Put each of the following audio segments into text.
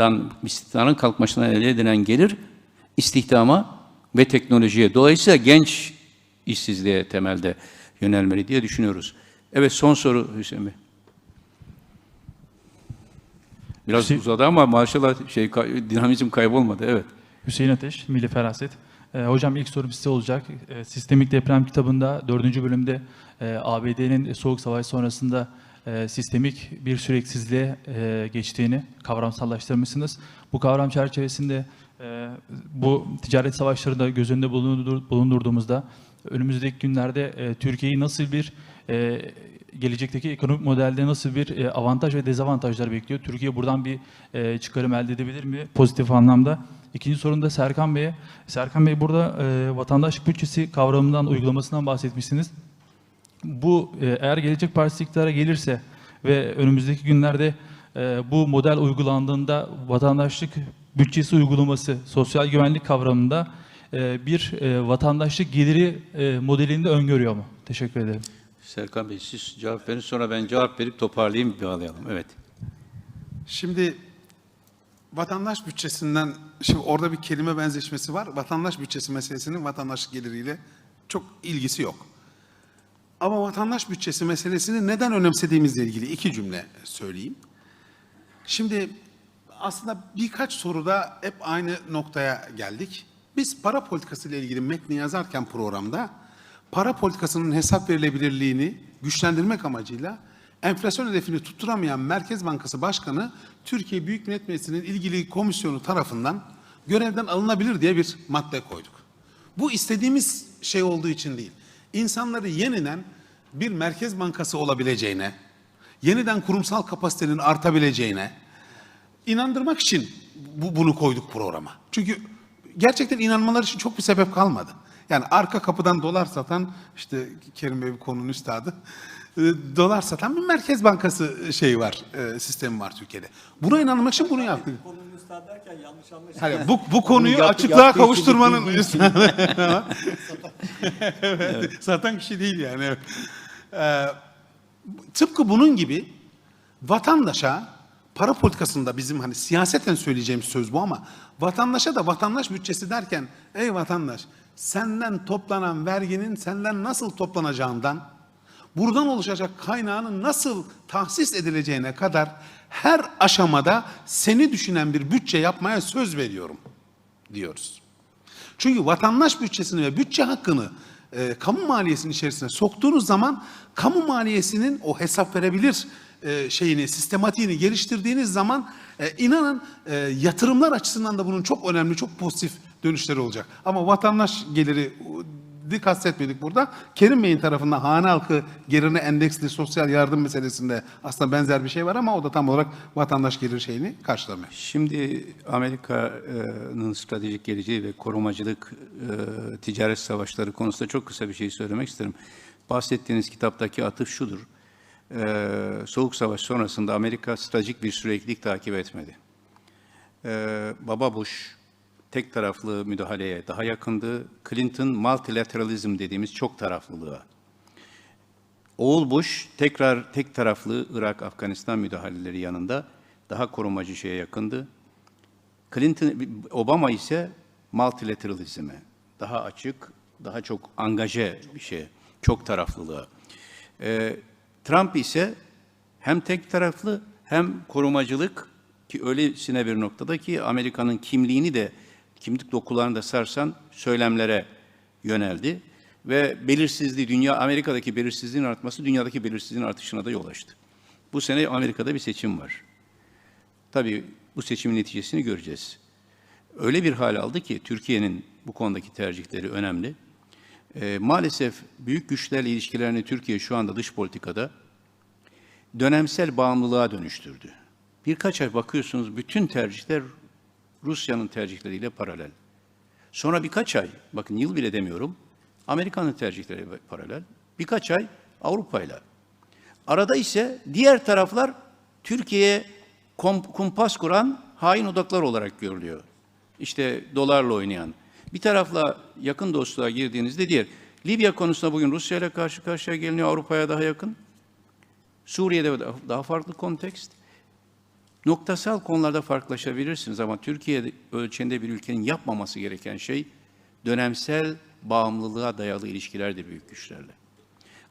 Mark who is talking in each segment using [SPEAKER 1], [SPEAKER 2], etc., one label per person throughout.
[SPEAKER 1] dan istihdamın kalkmasına elde edilen gelir istihdama ve teknolojiye. Dolayısıyla genç işsizliğe temelde yönelmeli diye düşünüyoruz. Evet son soru Hüseyin Bey. Biraz
[SPEAKER 2] Hüseyin-
[SPEAKER 1] uzadı ama maşallah şey dinamizm kaybolmadı. Evet.
[SPEAKER 2] Hüseyin Ateş, Milli Feraset. Ee, hocam ilk sorum size olacak. Ee, Sistemik Deprem kitabında 4. bölümde e, ABD'nin Soğuk Savaş sonrasında e, sistemik bir süreksizliğe e, geçtiğini kavramsallaştırmışsınız. Bu kavram çerçevesinde e, bu ticaret savaşlarında göz önünde bulundur- bulundurduğumuzda önümüzdeki günlerde e, Türkiye'yi nasıl bir e, gelecekteki ekonomik modelde nasıl bir e, avantaj ve dezavantajlar bekliyor? Türkiye buradan bir e, çıkarım elde edebilir mi pozitif anlamda? İkinci sorum da Serkan Bey'e. Serkan Bey burada e, vatandaşlık bütçesi kavramından, uygulamasından bahsetmişsiniz. Bu e, eğer Gelecek Partisi iktidara gelirse ve önümüzdeki günlerde e, bu model uygulandığında vatandaşlık bütçesi uygulaması, sosyal güvenlik kavramında e, bir e, vatandaşlık geliri e, modelinde öngörüyor mu? Teşekkür ederim.
[SPEAKER 1] Serkan Bey siz cevap verin sonra ben cevap verip toparlayayım bağlayalım. Evet.
[SPEAKER 3] Şimdi vatandaş bütçesinden, şimdi orada bir kelime benzeşmesi var. Vatandaş bütçesi meselesinin vatandaşlık geliriyle çok ilgisi yok. Ama vatandaş bütçesi meselesini neden önemsediğimizle ilgili iki cümle söyleyeyim. Şimdi aslında birkaç soruda hep aynı noktaya geldik. Biz para politikası ile ilgili metni yazarken programda para politikasının hesap verilebilirliğini güçlendirmek amacıyla enflasyon hedefini tutturamayan Merkez Bankası Başkanı Türkiye Büyük Millet Meclisi'nin ilgili komisyonu tarafından görevden alınabilir diye bir madde koyduk. Bu istediğimiz şey olduğu için değil. İnsanları yeniden bir merkez bankası olabileceğine, yeniden kurumsal kapasitenin artabileceğine inandırmak için bu, bunu koyduk programa. Çünkü gerçekten inanmaları için çok bir sebep kalmadı. Yani arka kapıdan dolar satan, işte Kerim Bey bu konunun üstadı, e, dolar satan bir merkez bankası şeyi var, e, sistemi var Türkiye'de. Buna inanmak için bunu yaptık.
[SPEAKER 4] Konunun üstad derken yanlış anlaşılmasın.
[SPEAKER 3] Hani bu, bu konuyu
[SPEAKER 1] yaptı-
[SPEAKER 3] açıklığa
[SPEAKER 1] yaptığı için
[SPEAKER 3] kavuşturmanın
[SPEAKER 1] değil.
[SPEAKER 3] üstadı. evet, Satan kişi değil yani. evet. Ee, tıpkı bunun gibi vatandaşa para politikasında bizim hani siyaseten söyleyeceğimiz söz bu ama vatandaşa da vatandaş bütçesi derken ey vatandaş senden toplanan verginin senden nasıl toplanacağından buradan oluşacak kaynağının nasıl tahsis edileceğine kadar her aşamada seni düşünen bir bütçe yapmaya söz veriyorum diyoruz. Çünkü vatandaş bütçesini ve bütçe hakkını e, kamu maliyesinin içerisine soktuğunuz zaman kamu maliyesinin o hesap verebilir e, şeyini, sistematiğini geliştirdiğiniz zaman e, inanın e, yatırımlar açısından da bunun çok önemli, çok pozitif dönüşleri olacak. Ama vatandaş geliri di kastetmedik burada. Kerim Bey'in tarafından hane halkı gelirine endeksli sosyal yardım meselesinde aslında benzer bir şey var ama o da tam olarak vatandaş gelir şeyini karşılamıyor.
[SPEAKER 1] Şimdi Amerika'nın stratejik geleceği ve korumacılık e, ticaret savaşları konusunda çok kısa bir şey söylemek isterim. Bahsettiğiniz kitaptaki atıf şudur. E, Soğuk Savaş sonrasında Amerika stratejik bir süreklilik takip etmedi. E, Baba Bush tek taraflı müdahaleye daha yakındı. Clinton multilateralizm dediğimiz çok taraflılığa. Oğul Bush tekrar tek taraflı Irak, Afganistan müdahaleleri yanında daha korumacı şeye yakındı. Clinton, Obama ise multilateralizme, daha açık, daha çok angaje bir şey, çok taraflılığa. Ee, Trump ise hem tek taraflı hem korumacılık ki öylesine bir noktada ki Amerika'nın kimliğini de kimlik dokularını da sarsan söylemlere yöneldi ve belirsizliği dünya Amerika'daki belirsizliğin artması dünyadaki belirsizliğin artışına da yol açtı. Bu sene Amerika'da bir seçim var. Tabii bu seçimin neticesini göreceğiz. Öyle bir hal aldı ki Türkiye'nin bu konudaki tercihleri önemli. Ee, maalesef büyük güçlerle ilişkilerini Türkiye şu anda dış politikada dönemsel bağımlılığa dönüştürdü. Birkaç ay bakıyorsunuz bütün tercihler Rusya'nın tercihleriyle paralel. Sonra birkaç ay, bakın yıl bile demiyorum, Amerika'nın tercihleri paralel. Birkaç ay Avrupa'yla. Arada ise diğer taraflar Türkiye'ye kumpas kuran hain odaklar olarak görülüyor. İşte dolarla oynayan. Bir tarafla yakın dostluğa girdiğinizde diğer. Libya konusunda bugün Rusya ile karşı karşıya geliniyor Avrupa'ya daha yakın. Suriye'de daha farklı kontekst. Noktasal konularda farklılaşabilirsiniz ama Türkiye ölçeğinde bir ülkenin yapmaması gereken şey dönemsel bağımlılığa dayalı ilişkilerdir büyük güçlerle.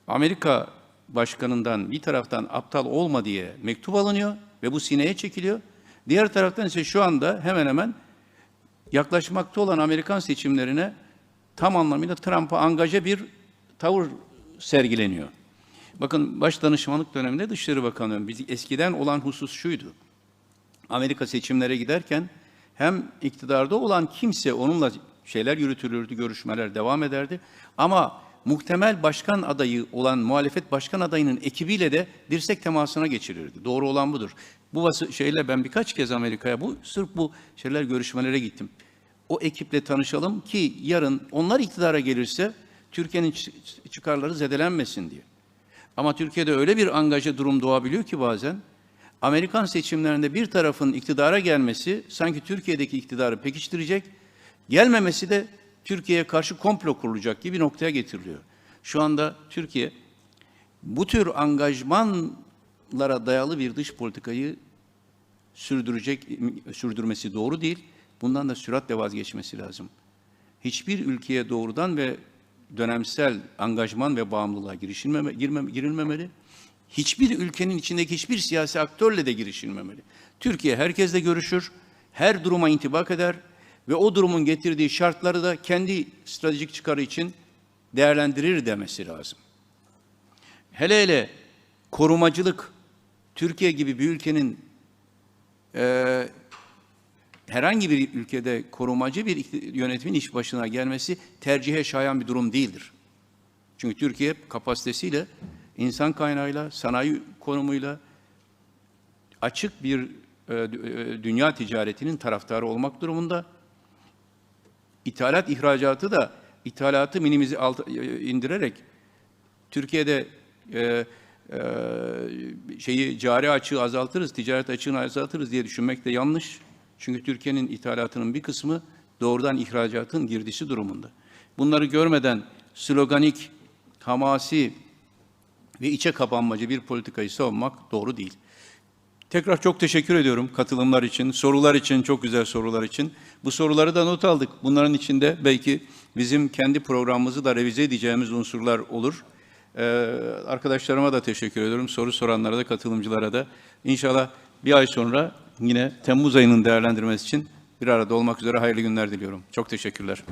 [SPEAKER 1] Amerika başkanından bir taraftan aptal olma diye mektup alınıyor ve bu sineye çekiliyor. Diğer taraftan ise şu anda hemen hemen yaklaşmakta olan Amerikan seçimlerine tam anlamıyla Trump'a angaja bir tavır sergileniyor. Bakın baş danışmanlık döneminde Dışişleri Bakanı biz eskiden olan husus şuydu. Amerika seçimlere giderken hem iktidarda olan kimse onunla şeyler yürütülürdü, görüşmeler devam ederdi. Ama muhtemel başkan adayı olan muhalefet başkan adayının ekibiyle de dirsek temasına geçirirdi. Doğru olan budur. Bu şeyle ben birkaç kez Amerika'ya bu sırf bu şeyler görüşmelere gittim. O ekiple tanışalım ki yarın onlar iktidara gelirse Türkiye'nin çı- çıkarları zedelenmesin diye. Ama Türkiye'de öyle bir angaja durum doğabiliyor ki bazen Amerikan seçimlerinde bir tarafın iktidara gelmesi sanki Türkiye'deki iktidarı pekiştirecek, gelmemesi de Türkiye'ye karşı komplo kurulacak gibi bir noktaya getiriliyor. Şu anda Türkiye bu tür angajmanlara dayalı bir dış politikayı sürdürecek sürdürmesi doğru değil. Bundan da süratle vazgeçmesi lazım. Hiçbir ülkeye doğrudan ve dönemsel angajman ve bağımlılığa girişilmeme, girmeme, girilmemeli. Hiçbir ülkenin içindeki hiçbir siyasi aktörle de girişilmemeli. Türkiye herkesle görüşür, her duruma intibak eder ve o durumun getirdiği şartları da kendi stratejik çıkarı için değerlendirir demesi lazım. Hele hele korumacılık, Türkiye gibi bir ülkenin eee, herhangi bir ülkede korumacı bir yönetimin iş başına gelmesi tercihe şayan bir durum değildir. Çünkü Türkiye kapasitesiyle, insan kaynağıyla, sanayi konumuyla açık bir e, e, dünya ticaretinin taraftarı olmak durumunda. İthalat ihracatı da ithalatı minimize e, indirerek Türkiye'de e, e, şeyi cari açığı azaltırız, ticaret açığını azaltırız diye düşünmek de yanlış. Çünkü Türkiye'nin ithalatının bir kısmı doğrudan ihracatın girdisi durumunda. Bunları görmeden sloganik, hamasi ve içe kapanmacı bir politikayı savunmak doğru değil. Tekrar çok teşekkür ediyorum katılımlar için, sorular için, çok güzel sorular için. Bu soruları da not aldık. Bunların içinde belki bizim kendi programımızı da revize edeceğimiz unsurlar olur. Ee, arkadaşlarıma da teşekkür ediyorum. Soru soranlara da, katılımcılara da. İnşallah bir ay sonra yine Temmuz ayının değerlendirmesi için bir arada olmak üzere hayırlı günler diliyorum. Çok teşekkürler.